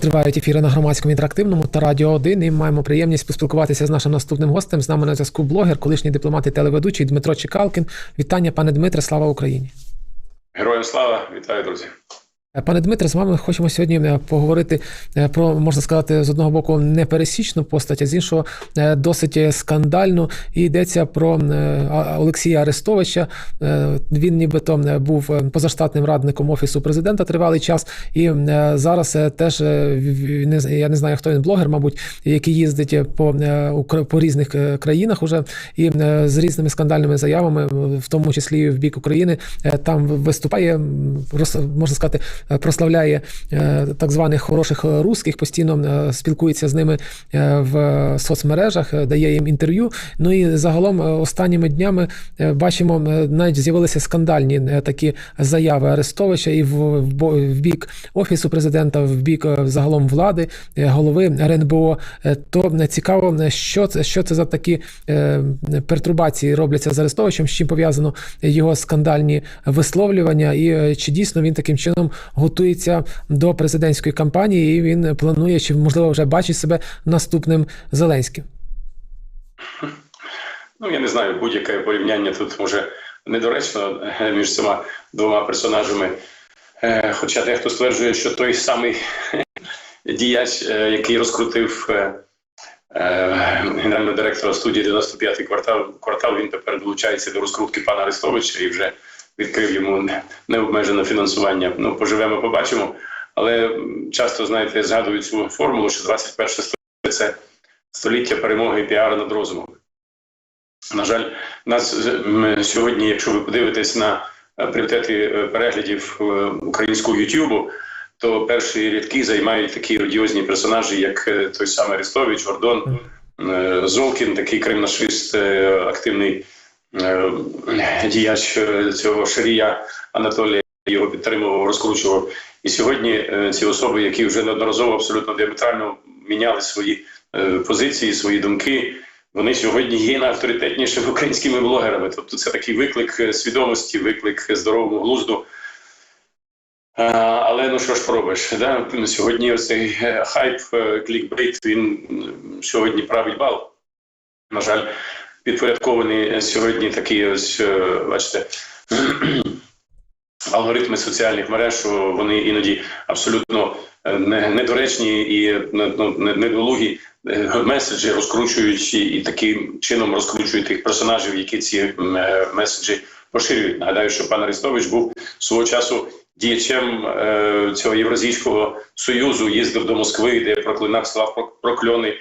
Тривають ефіри на громадському інтерактивному та радіо 1 і маємо приємність поспілкуватися з нашим наступним гостем. З нами на зв'язку блогер, колишній дипломат і телеведучий Дмитро Чекалкін. Вітання, пане Дмитре, слава Україні. Героям слава, вітаю, друзі. Пане Дмитре, з вами хочемо сьогодні е, поговорити е, про можна сказати з одного боку непересічну постать, а з іншого е, досить скандальну. І йдеться про Олексія Арестовича. Він нібито був позаштатним радником офісу президента тривалий час, і зараз теж я не знаю, хто він блогер, мабуть, який їздить по по різних країнах уже і з різними скандальними заявами, в тому числі і в бік України, там виступає, можна сказати. Е, прославляє е, так званих хороших русських, постійно е, спілкується з ними в соцмережах, дає їм інтерв'ю. Ну і загалом останніми днями бачимо, навіть з'явилися скандальні такі заяви Арестовича і в, в бік офісу президента, в бік загалом влади, голови РНБО. То цікаво, що це що це за такі пертурбації робляться з Арестовичем, з чим пов'язано його скандальні висловлювання, і чи дійсно він таким чином готується до президентської кампанії, і він планує, чи можливо вже бачить себе наступним Зеленським. Ну я не знаю, будь-яке порівняння тут може недоречно е, між цими двома персонажами. Е, хоча дехто стверджує, що той самий діяч, е, який розкрутив генерального директора студії 95-й квартал, квартал, він тепер долучається до розкрутки пана Арестовича і вже відкрив йому необмежене фінансування. Ну, поживемо, побачимо. Але часто, знаєте, згадую цю формулу, що 21 століття це століття перемоги і піару над розумом. На жаль, нас сьогодні, якщо ви подивитесь на е, пріоритети е, переглядів е, українського Ютубу, то перші рядки займають такі одіозні персонажі, як той самий Арестович, Гордон, Золкін, такий кримнашист, активний діяч е, цього Шарія Анатолія його підтримував, розкручував. І сьогодні е, ці особи, які вже неодноразово абсолютно діаметрально міняли свої позиції, свої думки. Вони сьогодні є найавторитетнішими українськими блогерами. Тобто, це такий виклик свідомості, виклик здоровому глузду. Але ну що ж пробиш? Да? Сьогодні цей хайп, клікбейт, він сьогодні править бал. На жаль, підпорядковані сьогодні такі ось е, бачите. Алгоритми соціальних мереж, вони іноді абсолютно е, недоречні і ну, недолугі е, меседжі розкручують і таким чином розкручують тих персонажів, які ці меседжі поширюють. Нагадаю, що пан Арестович був свого часу діячем цього євразійського союзу, їздив до Москви, де проклинав слав прокльони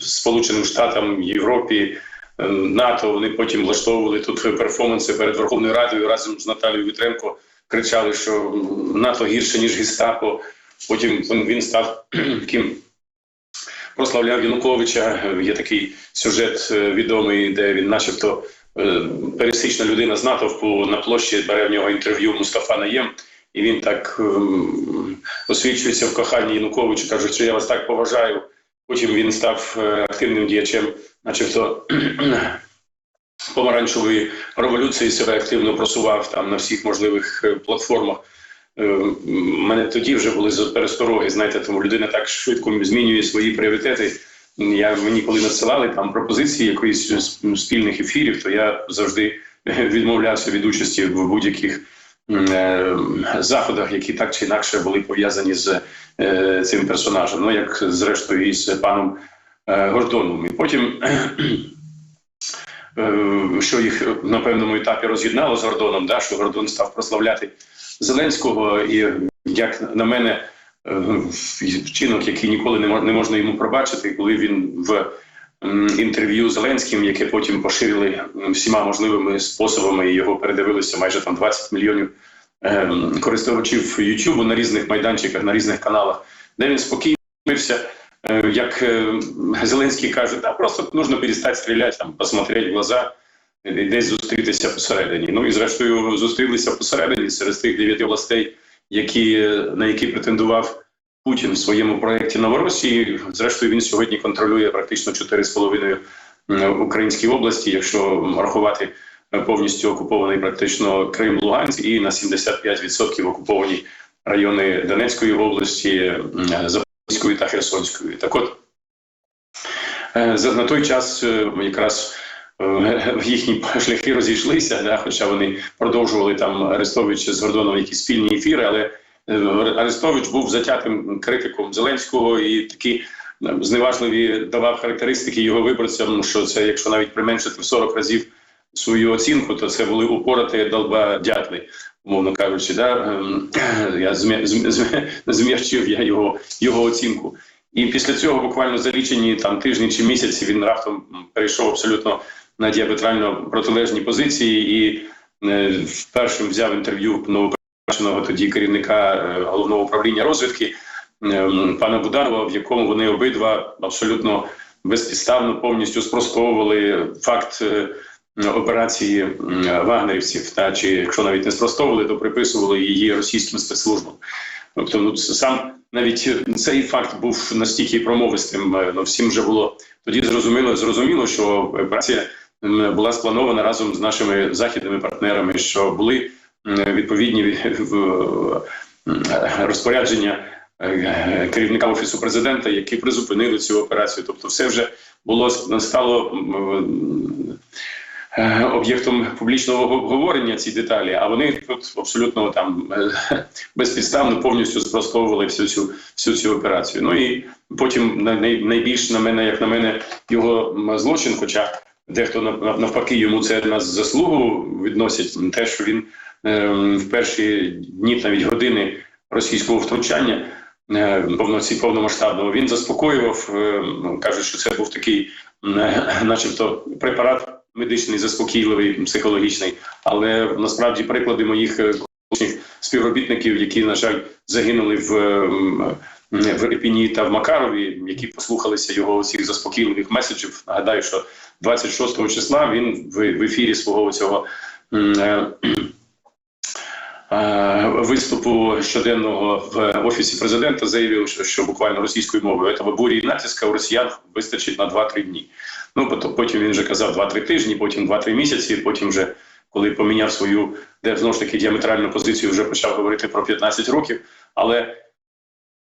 Сполученим Штатам Європі. Е, НАТО вони потім влаштовували тут перформанси перед Верховною Радою разом з Наталією Вітренко. Кричали, що НАТО гірше ніж Гестапо. Потім він став таким прославляв Януковича. Є такий сюжет е, відомий, де він, начебто, е, пересічна людина з натовпу на площі бере в нього інтерв'ю Мустафа Наєм, і він так ем, освічується в коханні Януковича, каже, що я вас так поважаю. Потім він став е, активним діячем, начебто помаранчевої революції себе активно просував там на всіх можливих е, платформах. Е, мене тоді вже були перестороги, знаєте, тому людина так швидко змінює свої пріоритети. Я Мені коли надсилали там пропозиції якоїсь спільних ефірів, то я завжди відмовлявся від участі в будь-яких заходах, які так чи інакше були пов'язані з Е, цим персонажем, ну як зрештою із паном е, Гордоном. І потім, е, що їх на певному етапі роз'єднало з Гордоном, да, що Гордон став прославляти Зеленського, і як на мене, вчинок, який ніколи не можна йому пробачити, коли він в інтерв'ю Зеленським, яке потім поширили всіма можливими способами, і його передивилися майже там 20 мільйонів. Ем, користувачів YouTube на різних майданчиках, на різних каналах, де він спокійно мився, е, як е, Зеленський каже, да просто потрібно перестати стріляти, там, посмотрети в глаза, десь зустрітися посередині. Ну і зрештою зустрілися посередині серед тих дев'яти областей, які, на які претендував Путін в своєму проєкті Новоросії. Зрештою, він сьогодні контролює практично 4,5 українські області, якщо рахувати повністю окупований практично Крим, Луганськ і на 75% окуповані райони Донецької області, Запорізької та Херсонської. Так от е, на той час е, якраз е, їхні шляхи розійшлися, да, хоча вони продовжували там Арестович з Гордоном якісь спільні ефіри, але Арестович був затятим критиком Зеленського і такі зневажливі давав характеристики його виборцям, що це якщо навіть применшити в 40 разів свою оцінку, то це були упораті долба дятли, умовно кажучи. Да? Ем, Я зм'я- зм- зм- я його, його оцінку. І після цього, буквально за лічені там тижні чи місяці, він раптом перейшов абсолютно на діаметрально протилежні позиції і е, першим взяв інтерв'ю новопризначеного тоді керівника е, головного управління розвідки е, пана Буданова, в якому вони обидва абсолютно безпідставно повністю спростовували факт. Е, Операції вагнерівців, та чи якщо навіть не спростовували, то приписували її російським спецслужбам. Тобто, ну сам навіть цей факт був настільки промовистим. е, Ну всім вже було тоді зрозуміло, зрозуміло, що операція була спланована разом з нашими західними партнерами, що були відповідні ві- в- м, розпорядження е, керівника офісу президента, які призупинили цю операцію. Тобто, все вже було стало м, е, об'єктом публічного обговорення ці деталі. А вони тут абсолютно там е, безпідставно повністю спростовували всю цю всю цю операцію. Ну і потім най- най- найбільш на мене, як на мене, його злочин, хоча. Дехто нав- нав- навпаки йому це на заслугу відносять те, що він е, в перші дні, навіть години російського втручання е, повноці повномасштабного він заспокоював. е, ну, кажуть, що це був такий, е, начебто, препарат медичний, заспокійливий, психологічний. Але насправді приклади моїх е, співробітників, які на жаль загинули в. е, В Ірпіні та в Макарові, які послухалися його усіх заспокійливих меседжів. Нагадаю, що 26 числа він в, ефірі свого цього е, виступу щоденного в офісі президента заявив, що, що буквально російською мовою этого бурі і натиска у росіян вистачить на 2-3 дні. Ну потім він вже казав 2-3 тижні, потім 2-3 місяці. Потім вже коли поміняв свою, де знову ж таки діаметральну позицію, вже почав говорити про 15 років. Але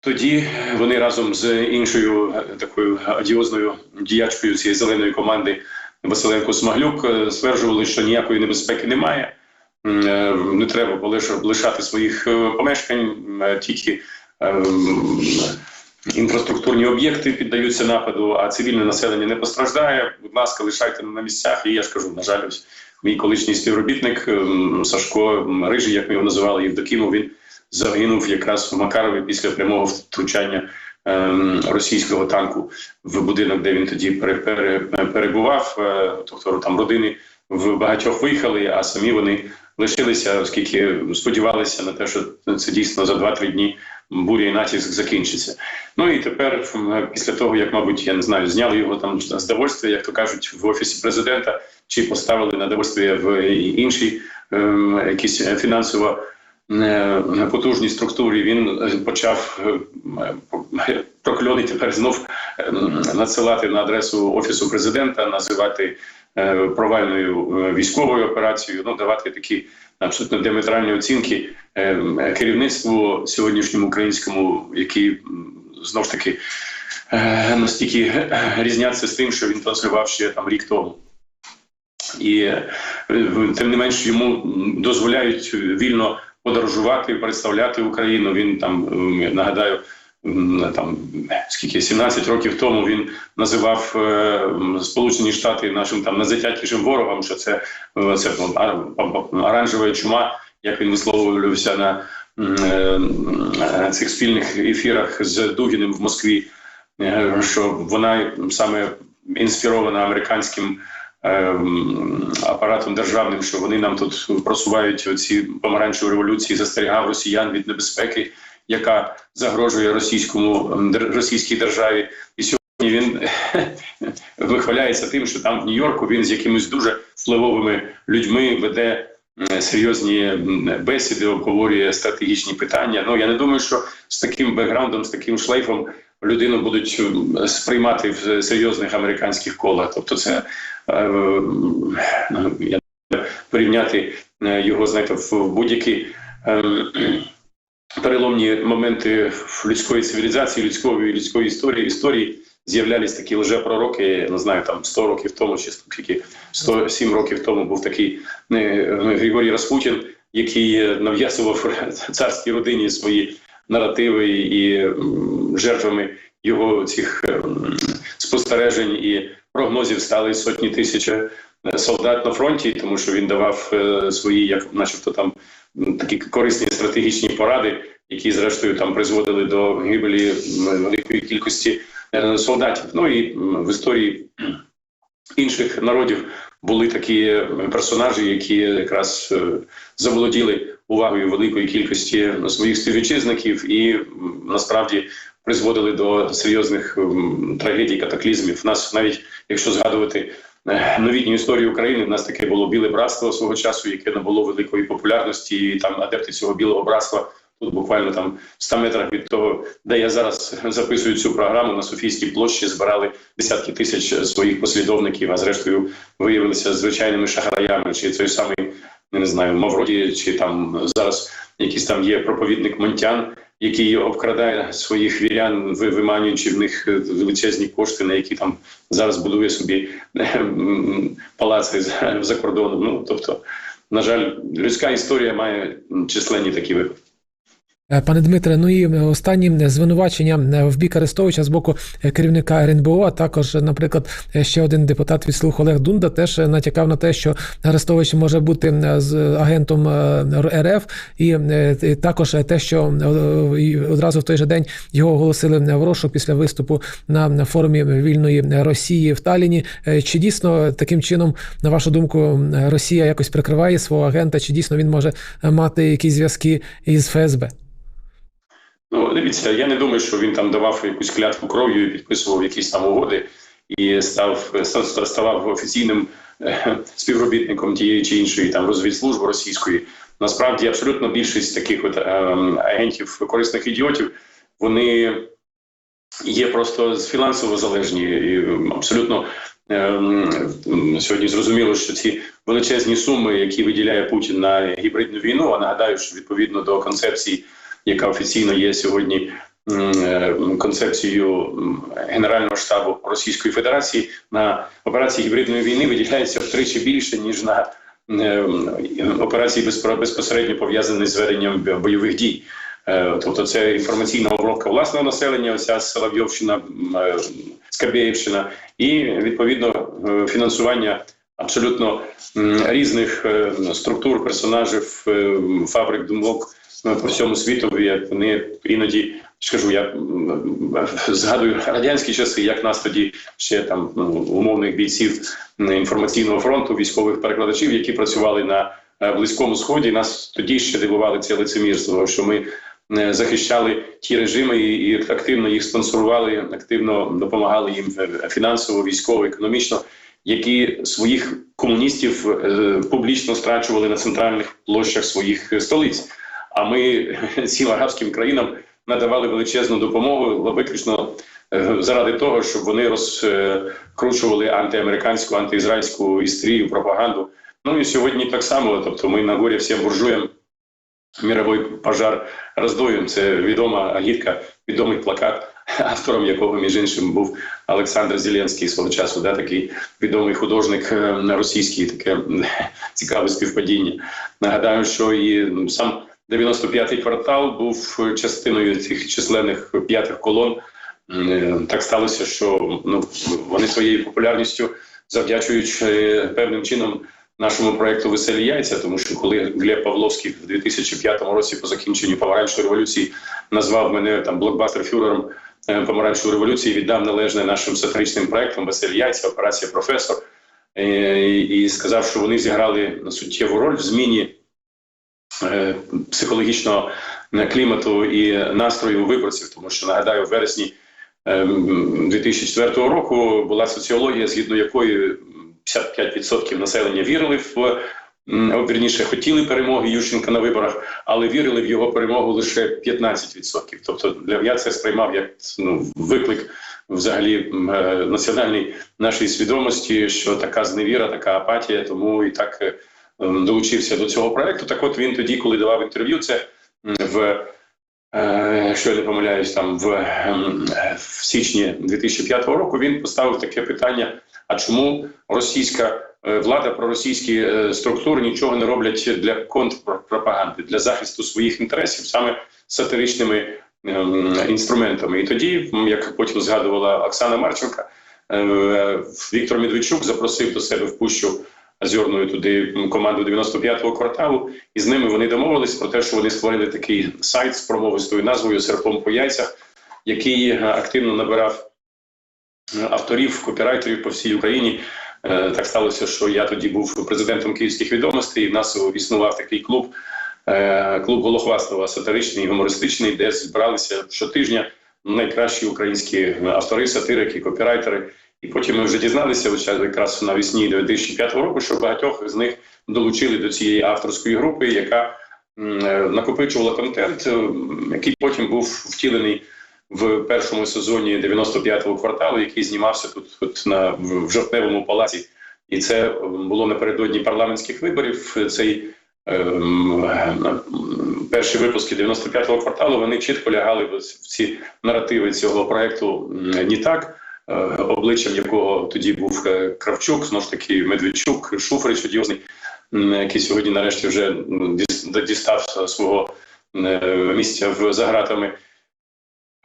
тоді вони разом з іншою е, такою адіозною діячкою цієї зеленої команди Василенко Смаглюк е, стверджували, що ніякої небезпеки немає. Е, Не треба полиш- лишати своїх е, помешкань, е, тільки інфраструктурні об'єкти піддаються нападу, а цивільне населення не постраждає. Будь ласка, лишайте на місцях. І я ж кажу, на жаль, ось мій колишній співробітник Сашко Рижий, як ми його називали, Євдокімов, він загинув якраз в Макарові після прямого втручання російського танку в будинок, де він тоді пере- пере- перебував. Тобто там родини в багатьох виїхали, а самі вони лишилися, оскільки сподівалися на те, що це дійсно за 2-3 дні буря і натиск закінчиться. Ну і тепер, після того, як, мабуть, я не знаю, зняли його там з довольствия, як то кажуть, в офісі президента, чи поставили на довольствия в іншій ем, якісь фінансово е, потужній структурі, він е, почав е, прокльони тепер знов е, надсилати на адресу офісу президента, називати провальною е, військовою операцією, ну давати такі абсолютно діаметральні оцінки е, керівництву сьогоднішньому українському, які знов ж таки е, настільки е, різняться з тим, що він транслював ще там рік тому. І е, тим не менш йому дозволяють вільно подорожувати, представляти Україну. Він там нагадаю. Там скільки 17 років тому він називав е, Сполучені Штати нашим там найзатятішим ворогом, що це, е, це оранжева чума, як він висловлювався на м, е, цих спільних ефірах з Дугіним в Москві, що вона саме інспірована американським апаратом державним, що вони нам тут просувають ці помаранчеві революції, застерігав росіян від небезпеки, яка загрожує російському ем, російській державі. І сьогодні він вихваляється тим, що там в Нью-Йорку він з якимись дуже впливовими людьми веде серйозні бесіди, обговорює стратегічні питання. Ну я не думаю, що з таким бекграундом, з таким шлейфом людину будуть сприймати в серйозних американських колах. Тобто, це е, я не порівняти е, його знаєте, в будь-які. е, переломні моменти в людської цивілізації, людської людської історії історії. З'являлись такі лжепророки, не знаю, там 100 років тому, чи скільки 107 років тому був такий е, Григорій Распутін, який е, нав'язував царській родині свої наративи і жертвами його цих ем, спостережень і прогнозів стали сотні тисяч е, солдат на фронті, тому що він давав е, свої, як начебто там такі корисні стратегічні поради, які зрештою там призводили до гибелі великої кількості е, солдатів. Ну і в історії інших народів були такі е, персонажі, які якраз е, заволоділи увагою великої кількості своїх співвітчизників і насправді призводили до серйозних трагедій, катаклізмів. У нас навіть якщо згадувати е, новітню історію України, в нас таке було біле братство свого часу, яке набуло великої популярності, і там адепти цього білого братства. Тут буквально там в 100 метрах від того, де я зараз записую цю програму на Софійській площі, збирали десятки тисяч своїх послідовників, а зрештою виявилися звичайними шахраями, чи той самий я не знаю, Мавроді, чи там зараз якийсь там є проповідник Монтян, який обкрадає своїх вірян, ви- виманюючи в них е, величезні кошти, на які там зараз будує собі е, палаци за кордоном. Ну тобто, на жаль, людська історія має численні такі випадки. Е, Пане Дмитре, ну і е, останні звинувачення е, в бік Арестовича з боку керівника РНБО, а також, наприклад, ще один депутат від слух Олег Дунда теж натякав на те, що Арестович може бути з агентом РФ, і також те, що одразу в той же день його оголосили в розшук після виступу на форумі вільної Росії в Таліні. Е, Чи дійсно таким чином, на вашу думку, Росія якось прикриває свого агента? Чи дійсно він може мати якісь зв'язки із ФСБ? Ну, дивіться, я не думаю, що він там давав якусь клятву кров'ю і підписував якісь там угоди і став став- ставав офіційним е, співробітником тієї чи іншої там розвідслужби російської. Насправді, абсолютно більшість таких от ем, агентів корисних ідіотів вони є просто фінансово залежні і ем, абсолютно. ем, Сьогодні зрозуміло, що ці величезні суми, які виділяє Путін на гібридну війну, а нагадаю, що відповідно до концепції яка офіційно є сьогодні е, концепцією Генерального штабу Російської Федерації на операції гібридної війни виділяється втричі більше ніж на е, операції безпосередньо пов'язані з веденням бойових дій. Е, Тобто це інформаційна обробка власного населення, оця Соловйовщина, м, Скабєївщина, і відповідно фінансування абсолютно різних структур, персонажів, фабрик, думок по всьому світу, як вони іноді скажу, я згадую радянські часи, як нас тоді ще там ну, умовних бійців інформаційного фронту, військових перекладачів, які працювали на е, близькому сході. Нас тоді ще дивували це лицемірство, що ми. е, Захищали ті режими і і активно їх спонсорували, активно допомагали їм е, фінансово, військово, економічно, які своїх комуністів е, публічно страчували на центральних площах своїх столиць. А ми цим арабським країнам надавали величезну допомогу виключно е, заради того, щоб вони розкручували антиамериканську, антиізраїльську історію, пропаганду. Ну і сьогодні так само. Тобто, ми на горі всім буржуям мировий пожар роздоюємо. Це відома агітка, відомий плакат, автором якого між іншим був Олександр Зеленський свого часу, да, такий відомий художник е, російський, таке цікаве співпадіння. Нагадаю, що і сам 95-й квартал був частиною цих численних п'ятих колон. Е, Так сталося, що ну вони своєю популярністю завдячують певним чином нашому проекту Веселі яйця, тому що коли Глеб Павловський в 2005 році по закінченню помаранчевої революції назвав мене там блокбастер фюрером е, помаранчевої революції, віддав належне нашим сатиричним проектам Веселі яйця, операція професор, е, і сказав, що вони зіграли суттєву роль в зміні психологічного е, клімату і настрою виборців, тому що нагадаю, в вересні ем, 2004 року була соціологія, згідно якої 55% населення вірили в вірніше, хотіли перемоги Ющенка на виборах, але вірили в його перемогу лише 15%. Тобто для я це сприймав як ну, виклик взагалі е, національній нашій свідомості, що така зневіра, така апатія, тому і так е, долучився до цього проекту. Так, от він тоді, коли давав інтерв'ю, це в е, якщо я не помиляюсь, там в, ем, в січні 2005 року він поставив таке питання: а чому російська е, влада, проросійські е, структури нічого не роблять для контрпропаганди, для захисту своїх інтересів саме сатиричними ем, інструментами? І тоді, як потім згадувала Оксана Марченка, Віктор Медведчук запросив до себе в пущу. Озерною туди команду 95-го кварталу, і з ними вони домовились про те, що вони створили такий сайт з промовистою назвою Серпом по яйцях, який е, активно набирав е, авторів, копірайтерів по всій Україні. Е, Так сталося, що я тоді був президентом київських відомостей. і в нас існував такий клуб, клуб Голохвастова, сатиричний, гумористичний, де збиралися щотижня найкращі українські автори, сатирики, копірайтери. І потім ми вже дізналися, ось якраз навесні 2005 року, що багатьох з них долучили до цієї авторської групи, яка е, накопичувала контент, е, який потім був втілений в першому сезоні 95-го кварталу, який знімався тут, тут на в жовтневому палаці. І це було напередодні парламентських виборів. Цей ем, е, перші випуски 95-го кварталу вони чітко лягали в ці наративи цього проекту м, так е, обличчям якого тоді був е, Кравчук, знову ж таки Медведчук, Шуфрич одіозний, який сьогодні нарешті вже дістав свого е, місця в за ґратами.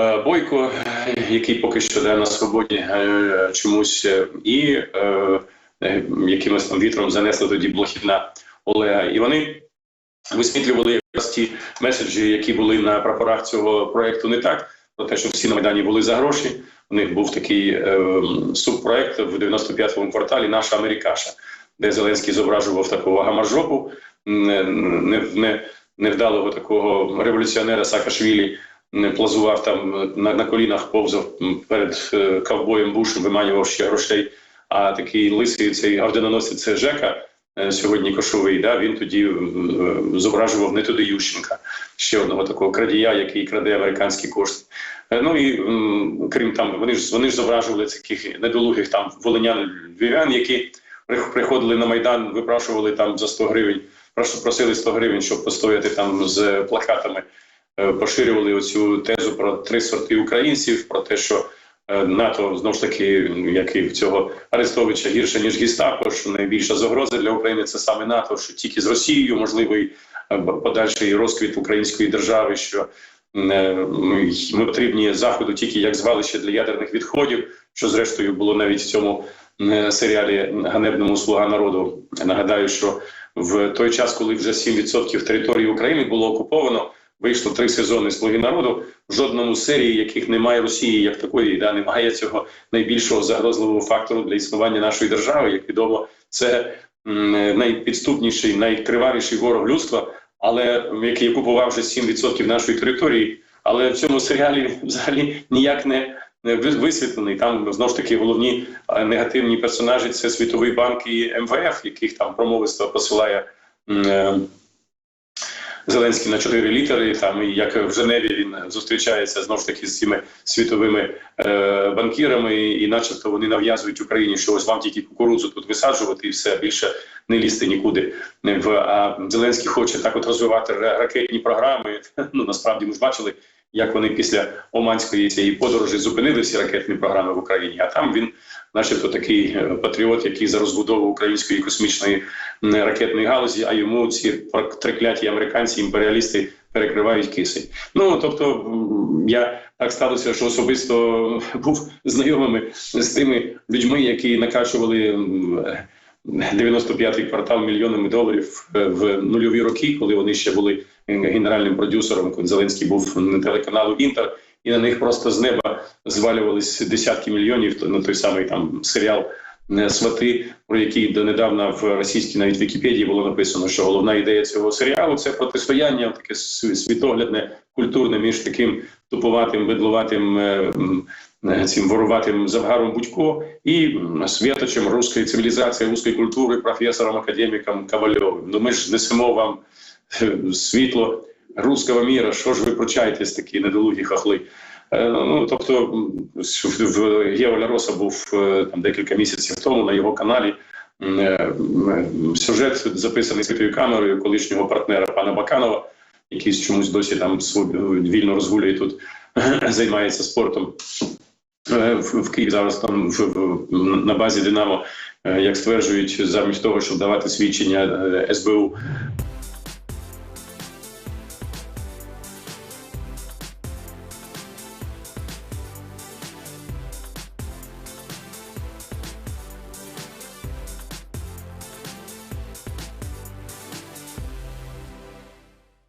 Е, Бойко, е, який поки що да, на свободі е, чомусь, е, і е, е, якимось там вітром занесли тоді Блохіна Олега. І вони висвітлювали якраз ті меседжі, які були на прапорах цього проекту не так, про те, що всі на Майдані були за гроші. У них був такий е, субпроект в 95-му кварталі Наша Америкаша, де Зеленський зображував такого гамаржопу, не, не, не, невдалого такого революціонера Саакашвілі, плазував там на, на колінах, повзав перед е, ковбоєм Бушем, виманював ще грошей. А такий лисий цей орденоносець це Жека, е, сьогодні кошовий, да, він тоді е, зображував не туди Ющенка, ще одного такого крадія, який краде американські кошти. Е, Ну і крім там, вони ж вони ж зображували таких недолугих там волинян львів'ян, які приходили на майдан, випрашували там за 100 гривень, прошу просили 100 гривень, щоб постояти там з плакатами. Е, Поширювали оцю тезу про три сорти українців, про те, що е, НАТО знову ж таки, як і в цього Арестовича, гірше ніж гестапо, що найбільша загроза для України це саме НАТО, що тільки з Росією можливий подальший розквіт української держави, що ми потрібні заходу тільки як звалище для ядерних відходів, що зрештою було навіть в цьому е, серіалі ганебному слуга народу. Нагадаю, що в той час, коли вже 7% території України було окуповано, вийшло три сезони слуги народу. В жодному серії, яких немає Росії, як такої, да немає цього найбільшого загрозливого фактору для існування нашої держави. Як відомо, це найпідступніший, найкривавіший ворог людства, але який окупував вже 7% нашої території. Але в цьому серіалі взагалі ніяк не висвітлений. Там знову ж таки головні негативні персонажі це Світовий банк і МВФ, яких там промовисто посилає е, Зеленський на чотири літери. Там і як в Женеві він зустрічається знову ж таки з цими світовими е, банкірами, і, начебто вони нав'язують Україні, що ось вам тільки кукурудзу тут висаджувати, і все більше не лізти нікуди. В а Зеленський хоче так от розвивати ракетні програми. Ну насправді ми ж бачили, як вони після Оманської цієї подорожі зупинили всі ракетні програми в Україні. А там він, начебто, такий е, патріот, який за розбудову української космічної ракетної галузі, а йому ці трикляті американці, імперіалісти перекривають кисень. Ну тобто я так сталося, що особисто був знайомими з тими людьми, які накачували. м, 95-й квартал мільйонами доларів е, в нульові роки, коли вони ще були генеральним продюсером. коли Зеленський був на телеканалу Інтер, і на них просто з неба звалювались десятки мільйонів на той самий там серіал е, Свати, про який донедавна в російській навіть Вікіпедії було написано, що головна ідея цього серіалу це протистояння, таке світоглядне, культурне між таким тупуватим, видлуватим. е, е, Цим воруватим Завгаром Будько і святочем руської цивілізації, руської культури, професором, академіком Ковальовим. Ну ми ж несемо вам світло руського міра. Що ж ви пручаєтесь такі недолугі хахли? Е, Ну тобто, в- Гео Ляроса був е, там декілька місяців тому на його каналі. е, м, Сюжет записаний світою камерою колишнього партнера пана Баканова, якийсь чомусь досі там вільно розгулює тут, займається спортом. Е, В, Києві зараз там на базі Динамо, е, як стверджують, замість того, щоб давати свідчення е, СБУ,